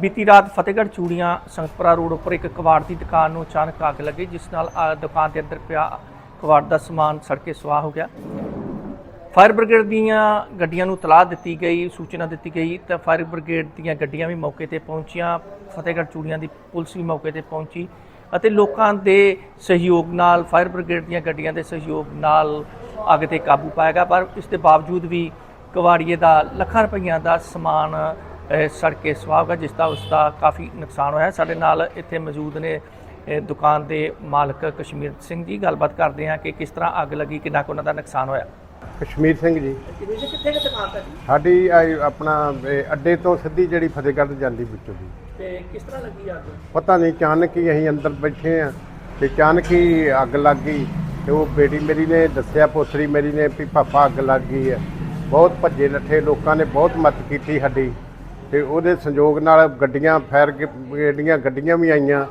ਬੀਤੀ ਰਾਤ ਫਤਿਹਗੜ੍ਹ ਚੂੜੀਆਂ ਸੰਗਤਪੁਰਾ ਰੋਡ ਉੱਪਰ ਇੱਕ ਕਬਾੜ ਦੀ ਦੁਕਾਨ ਨੂੰ ਅਚਾਨਕ ਅੱਗ ਲੱਗੀ ਜਿਸ ਨਾਲ ਅ, ਦੁਕਾਨ ਦੇ ਅੰਦਰ ਪਿਆ ਕਬਾੜ ਦਾ ਸਮਾਨ ਸੜ ਕੇ ਸੁਆਹ ਹੋ ਗਿਆ। ਫਾਇਰ ਬ੍ਰਿਗੇਡ ਦੀਆਂ ਗੱਡੀਆਂ ਨੂੰ ਤਲਾਹ ਦਿੱਤੀ ਗਈ ਸੂਚਨਾ ਦਿੱਤੀ ਗਈ ਤਾਂ ਫਾਇਰ ਬ੍ਰਿਗੇਡ ਦੀਆਂ ਗੱਡੀਆਂ ਵੀ ਮੌਕੇ ਤੇ ਪਹੁੰਚੀਆਂ। ਫਤਿਹਗੜ੍ਹ ਚੂੜੀਆਂ ਦੀ ਪੁਲਿਸ ਵੀ ਮੌਕੇ ਤੇ ਪਹੁੰਚੀ ਅਤੇ ਲੋਕਾਂ ਦੇ ਸਹਿਯੋਗ ਨਾਲ ਫਾਇਰ ਬ੍ਰਿਗੇਡ ਦੀਆਂ ਗੱਡੀਆਂ ਦੇ ਸਹਿਯੋਗ ਨਾਲ ਅੱਗ ਤੇ ਕਾਬੂ ਪਾਇਆ ਗਿਆ। ਪਰ ਇਸ ਦੇ ਬਾਵਜੂਦ ਵੀ ਕਵਾੜੀਏ ਦਾ ਲੱਖਾਂ ਰੁਪਈਆਂ ਦਾ ਸਮਾਨ ਸੜ ਕੇ ਹੋ ਗਿਆ ਜਿਸ ਦਾ ਉਸ ਦਾ ਕਾਫੀ ਨੁਕਸਾਨ ਹੋਇਆ ਸਾਡੇ ਨਾਲ ਇੱਥੇ ਮੌਜੂਦ ਨੇ ਦੁਕਾਨ ਦੇ ਮਾਲਕ ਕਸ਼ਮੀਰ ਸਿੰਘ ਜੀ। ਗੱਲਬਾਤ ਕਰਦੇ ਹਾਂ ਕਿ ਕਿਸ ਤਰ੍ਹਾਂ ਅੱਗ ਲੱਗੀ ਕਿੰਨਾ ਕੁ ਉਹਨਾਂ ਦਾ ਨੁਕਸਾਨ ਹੋਇਆ। ਕਸ਼ਮੀਰ ਸਿੰਘ ਜੀ। ਕਿਵੇਂ ਕਿੱਥੇ ਕਿ ਦੁਕਾਨ ਤੁਹਾਡੀ ਸਾਡੀ ਆਪਣਾ ਅੱਡੇ ਤੋਂ ਸਿੱਧੀ ਜਿਹੜੀ ਫਤਿਹਗੜ੍ਹ ਜਾਂਦੀ ਵਿੱਚੋਂ ਦੀ ਤੇ ਕਿਸ ਤਰ੍ਹਾਂ ਲੱਗੀ ਅੱਗ? ਪਤਾ ਨਹੀਂ ਅਚਾਨਕ ਹੀ ਅਸੀਂ ਅੰਦਰ ਬੈਠੇ ਆ ਤੇ ਅਚਾਨਕ ਹੀ ਅੱਗ ਲੱਗ ਗਈ ਤੇ ਉਹ ਬੇਟੀ ਮੇਰੀ ਨੇ ਦੱਸਿਆ ਪੋਤਰੀ ਮੇਰੀ ਨੇ ਵੀ ਪਾਪਾ ਅੱਗ ਲੱਗ ਗਈ ਹੈ। ਬਹੁਤ ਭੱਜੇ ਨੱਠੇ ਲੋਕਾਂ ਨੇ ਬਹੁਤ ਮਦਦ ਕੀਤੀ ਸਾਡੀ। ਤੇ ਉਹਦੇ ਸੰਯੋਗ ਨਾਲ ਗੱਡੀਆਂ ਫਾਇਰ ਬ੍ਰਿਗੇਡੀਆਂ ਗੱਡੀਆਂ ਵੀ ਆਈਆਂ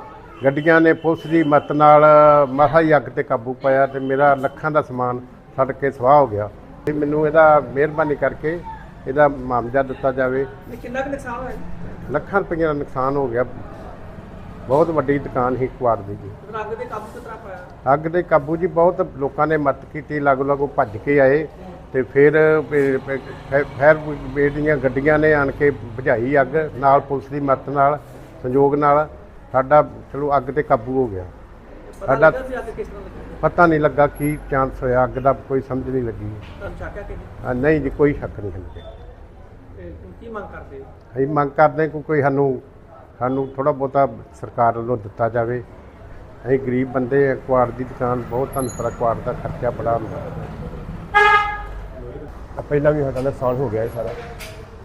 ਗੱਡੀਆਂ ਨੇ ਪੁਲਿਸ ਦੀ ਮਦਦ ਨਾਲ ਮਸਾ ਹੀ ਅੱਗ ਤੇ ਕਾਬੂ ਪਾਇਆ ਤੇ ਮੇਰਾ ਲੱਖਾਂ ਦਾ ਸਮਾਨ ਸੜ ਕੇ ਸਵਾਹ ਹੋ ਗਿਆ। ਤੇ ਮੈਨੂੰ ਇਹਦਾ ਮਿਹਰਬਾਨੀ ਕਰਕੇ ਇਹਦਾ ਮੁਆਵਜ਼ਾ ਦਿੱਤਾ ਜਾਵੇ। ਕਿੰਨਾ ਕੁ ਨੁਕਸਾਨ ਹੋਇਆ? ਲੱਖਾਂ ਰੁਪਈਆ ਦਾ ਨੁਕਸਾਨ ਹੋ ਗਿਆ। ਬਹੁਤ ਵੱਡੀ ਦੁਕਾਨ ਸੀ ਕੁਆੜ ਦੀ ਜੀ। ਅੱਗ ਦੇ ਕਾਬੂ ਕਿਸ ਤਰ੍ਹਾਂ ਪਾਇਆ? ਅੱਗ ਦੇ ਕਾਬੂ ਜੀ ਬਹੁਤ ਲੋਕਾਂ ਨੇ ਮਦਦ ਕੀਤੀ ਲਾਗੋ ਲਾਗੋ ਭੱਜ ਕੇ ਆਏ। ਤੇ ਫਿਰ ਫਾਇਰ ਬ੍ਰਿਗੇਡ ਦੀਆਂ ਗੱਡੀਆਂ ਨੇ ਆਣ ਕੇ ਬੁਝਾਈ ਅੱਗ ਨਾਲ ਪੁਲਿਸ ਦੀ ਮਦਦ ਨਾਲ ਸੰਯੋਗ ਨਾਲ ਸਾਡਾ ਚਲੋ ਅੱਗ ਤੇ ਕਾਬੂ ਹੋ ਗਿਆ। ਸਾਡਾ ਪਤਾ ਨਹੀਂ ਲੱਗਾ ਕੀ ਚਾਂਸ ਹੋਇਆ ਅੱਗ ਦਾ ਕੋਈ ਸਮਝ ਨਹੀਂ ਲੱਗੀ। ਨਹੀਂ? ਜੀ ਕੋਈ ਸ਼ੱਕ ਨਹੀਂ ਲੱਗਿਆ ਕੀ ਮੰਗ ਕਰਦੇ ਹੋ? ਅਸੀਂ ਮੰਗ ਕਰਦੇ ਕਿ ਕੋਈ ਸਾਨੂੰ ਸਾਨੂੰ ਥੋੜਾ ਬਹੁਤਾ ਸਰਕਾਰ ਵੱਲੋਂ ਦਿੱਤਾ ਜਾਵੇ। ਅਸੀਂ ਗਰੀਬ ਬੰਦੇ ਆ ਕੁਆੜ ਦੀ ਦੁਕਾਨ ਬਹੁਤ ਤੁਹਾਨੂੰ ਪਤਾ ਦਾ ਖਰਚਾ ਬੜਾ ਹੁੰਦਾ। ਪਹਿਲਾਂ ਵੀ ਸਾਡਾ ਨੁਕਸਾਨ ਹੋ ਗਿਆ ਇਹ ਸਾਰਾ।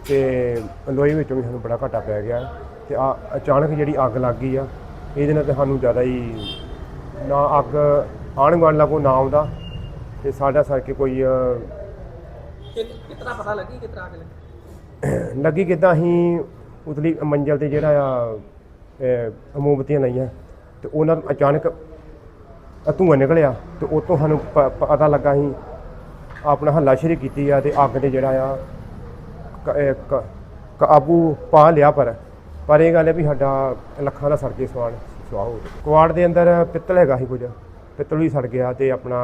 ਤੇ ਲੋਹੇ ਵਿੱਚੋਂ ਵੀ ਸਾਨੂੰ ਬੜਾ ਘਾਟਾ ਪੈ ਗਿਆ। ਤੇ ਆ ਅਚਾਨਕ ਜਿਹੜੀ ਅੱਗ ਲੱਗ ਗਈ ਆ ਇਹਦੇ ਨਾਲ ਤੇ ਸਾਨੂੰ ਜ਼ਿਆਦਾ ਹੀ ਨਾ ਅੱਗ ਆਣ ਗੁਆਂਢ ਲਾਗੋਂ ਨਾ ਆਉਂਦਾ। ਤੇ ਸਾਡਾ ਸਰ ਕੇ ਕੋਈ ਕਿਤਨਾ ਪਤਾ ਲੱਗੀ ਕਿਤਨਾ ਅੱਗ ਲੱਗੀ? ਲੱਗੀ ਕਿਦਾਂ ਅਸੀਂ ਉਤਲੀ ਮੰਜ਼ਲ ਤੇ ਜਿਹੜਾ ਆ ਮੋਮਬਤੀਆਂ ਲਾਈਆਂ। ਤੇ ਉਹਨਾਂ ਅਚਾਨਕ ਧੂੰਆਂ ਨਿਕਲਿਆ। ਤੇ ਉਹ ਤੋਂ ਸਾਨੂੰ ਪਤਾ ਲੱਗਾ ਅਸੀਂ ਆਪਣਾ ਹੱਲਾਸ਼ੇਰੀ ਕੀਤੀ ਆ ਤੇ ਅੱਗ ਤੇ ਜਿਹੜਾ ਆ ਕ- ਇਹ ਕ- ਕਾਬੂ ਪਾ ਲਿਆ ਪਰ ਪਰ ਇਹ ਗੱਲ ਹੈ ਵੀ ਸਾਡਾ ਲੱਖਾਂ ਦਾ ਸੜ ਕੇ ਸਵਾਲ ਸਵਾਹ ਹੋ ਗਿਆ। ਕੁਆੜ ਦੇ ਅੰਦਰ ਪਿੱਤਲ ਹੈਗਾ ਸੀ ਕੁਝ ਪਿੱਤਲ ਵੀ ਸੜ ਗਿਆ ਤੇ ਆਪਣਾ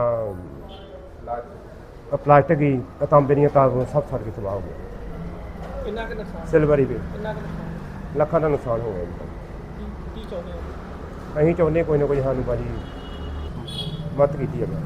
ਅ ਪਲਾਸਟਿਕ ਹੀ ਤਾਂਬੇ ਦੀਆਂ ਤਾਰਾਂ ਸਭ ਸੜ ਕੇ ਸਵਾਹ ਹੋ ਗਿਆ ਕਿੰਨਾ ਕੁ ਨੁਕਸਾਨ? ਸਿਲਵਰ ਹੀ ਵੀ ਕਿੰਨਾ ਕੁ ਨੁਕਸਾਨ? ਲੱਖਾਂ ਦਾ ਨੁਕਸਾਨ ਹੋ ਗਿਆ ਜੀ। ਕੀ ਕੀ ਚਾਹੁੰਦੇ ਹੋ? ਅਸੀਂ ਚਾਹੁੰਦੇ ਕੋਈ ਨਾ ਕੋਈ ਸਾਨੂੰ ਭਾਜੀ ਮਦਦ ਕੀਤੀ ਜਾਵੇ।